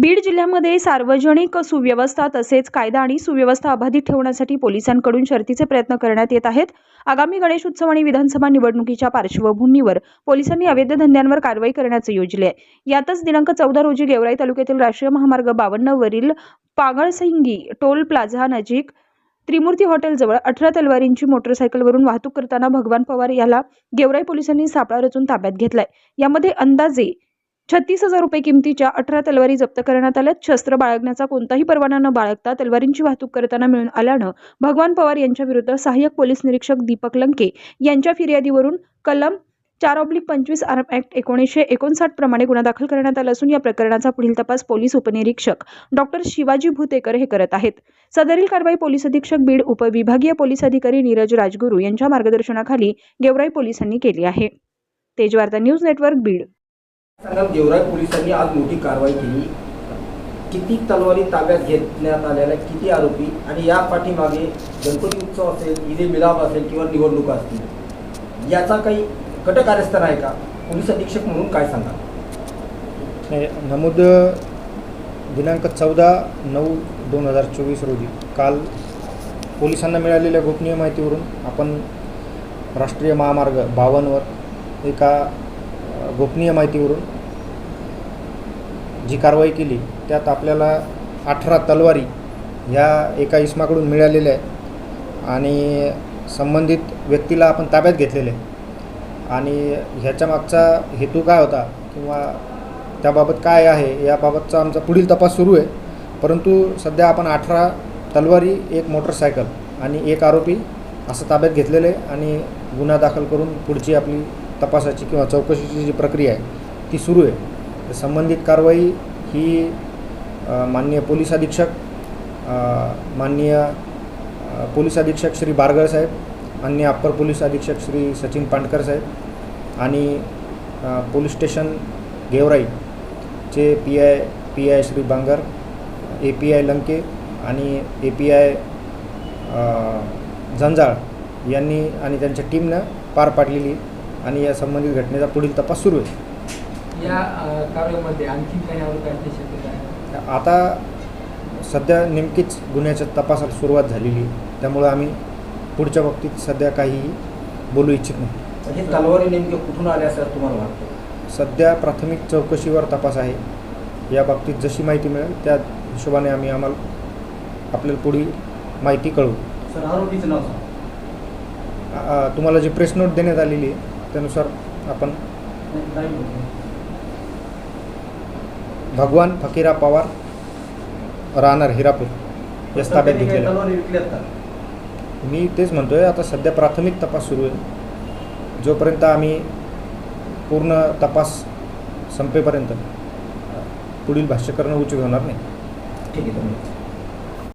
बीड जिल्ह्यामध्ये सार्वजनिक सुव्यवस्था तसेच कायदा आणि सुव्यवस्था अबाधित ठेवण्यासाठी पोलिसांकडून शर्तीचे प्रयत्न करण्यात येत आहेत. आगामी गणेश उत्सव आणि विधानसभा निवडणुकीच्या पार्श्वभूमीवर पोलिसांनी अवैध धंद्यांवर कारवाई करण्याचे योजले आहे. यातच दिनांक चौदा रोजी गेवराई तालुक्यातील राष्ट्रीय महामार्ग बावन्नवरील पागळसिंगी टोल प्लाझा नजीक त्रिमूर्ती हॉटेलजवळ अठरा तलवारींची मोटरसायकलवरून वाहतूक करताना भगवान पवार याला गेवराई पोलिसांनी सापळा रचून ताब्यात घेतलाय. यामध्ये अंदाजे छत्तीस हजार रुपये किमतीच्या अठरा तलवारी जप्त करण्यात आल्या शस्त्र बाळगण्याचा कोणताही परवाना न बाळगता तलवारींची वाहतूक करताना मिळून आल्यानं भगवान पवार यांच्या विरुद्ध सहाय्यक पोलीस निरीक्षक दीपक लंके यांच्या फिर्यादीवरून कलम चार ऑब्लिक पंचवीस आर्म ॲक्ट एकोणीसशे एकोणसाठ प्रमाणे गुन्हा दाखल करण्यात आला असून या प्रकरणाचा पुढील तपास पोलीस उपनिरीक्षक डॉक्टर शिवाजी भूतेकर हे करत आहेत. सदरील कारवाई पोलीस अधीक्षक बीड उपविभागीय पोलीस अधिकारी नीरज राजगुरू यांच्या मार्गदर्शनाखाली गेवराई पोलिसांनी केली आहे. Tejvarta news network Beed. सांगा गेवराई पोलिसांनी आज मोठी कारवाई केली. किती तलवारी ताब्यात घेतण्यात आलेल्या किती आरोपी? आणि या पाठीमागे गणपती उत्सव असेल ईद मिलाप असेल किंवा निवडणुका असतील याचा काही कट कार्यस्थान आहे का? पोलीस अधीक्षक म्हणून काय सांगा नाही, नमूद दिनांक चौदा नऊ दोन हजार चोवीस रोजी काल पोलिसांना मिळालेल्या गोपनीय माहितीवरून आपण राष्ट्रीय महामार्ग बावनवर एका गोपनीय माहितीवरून जी कारवाई केली त्यात आपल्याला अठरा तलवारी ह्या एका इसमाकडून मिळालेल्या आहेत आणि संबंधित व्यक्तीला आपण ताब्यात घेतलेले आहे आणि ह्याच्या मागचा हेतू काय होता किंवा त्याबाबत काय आहे याबाबतचा आमचा पुढील तपास सुरू आहे. परंतु सध्या आपण अठरा तलवारी एक मोटरसायकल आणि एक आरोपी असं ताब्यात घेतलेलं आहे आणि गुन्हा दाखल करून पुढची आपली तपासाची किंवा चौकशीची जी प्रक्रिया आहे ती सुरू आहे. तर संबंधित कारवाई ही माननीय पोलीस अधीक्षक माननीय पोलीस अधीक्षक श्री बारगळ साहेब अन्य अप्पर पोलीस अधीक्षक श्री सचिन पांडकर साहेब आणि police station गेवराईचे P I P I Shri Bangar A P I Lanke आणि ए पी आय झंजाळ यांनी आणि त्यांच्या टीमनं पार पाडलेली आणि या संबंधित घटनेचा पुढील तपास सुरू आहे. या कारवाईमध्ये आणखी काही शक्यता आता सध्या नेमकीच गुन्ह्याच्या तपासाला सुरुवात झालेली आहे. त्यामुळं आम्ही पुढच्या बाबतीत सध्या काहीही बोलू इच्छित नाही. हे तलवारी नेमके कुठून आल्या असं तुम्हाला वाटतं? सध्या प्राथमिक चौकशीवर तपास आहे. या बाबतीत जशी माहिती मिळेल त्या हिशोबाने आम्ही आम्हाला आपल्याला पुढील माहिती कळवू. सर आरोपीचं नाव तुम्हाला जी प्रेस नोट देण्यात आलेली आहे त्यानुसार आपण भगवान फकीरा पवार राहणार हिरापूर या ताब्यात घेतलेलं आहे. का मी तेच म्हणतोय आता सध्या प्राथमिक तपास सुरू आहे. जोपर्यंत आम्ही पूर्ण तपास संपेपर्यंत पुढील भाष्य करणं उचित होणार नाही. ठीक आहे धन्यवाद.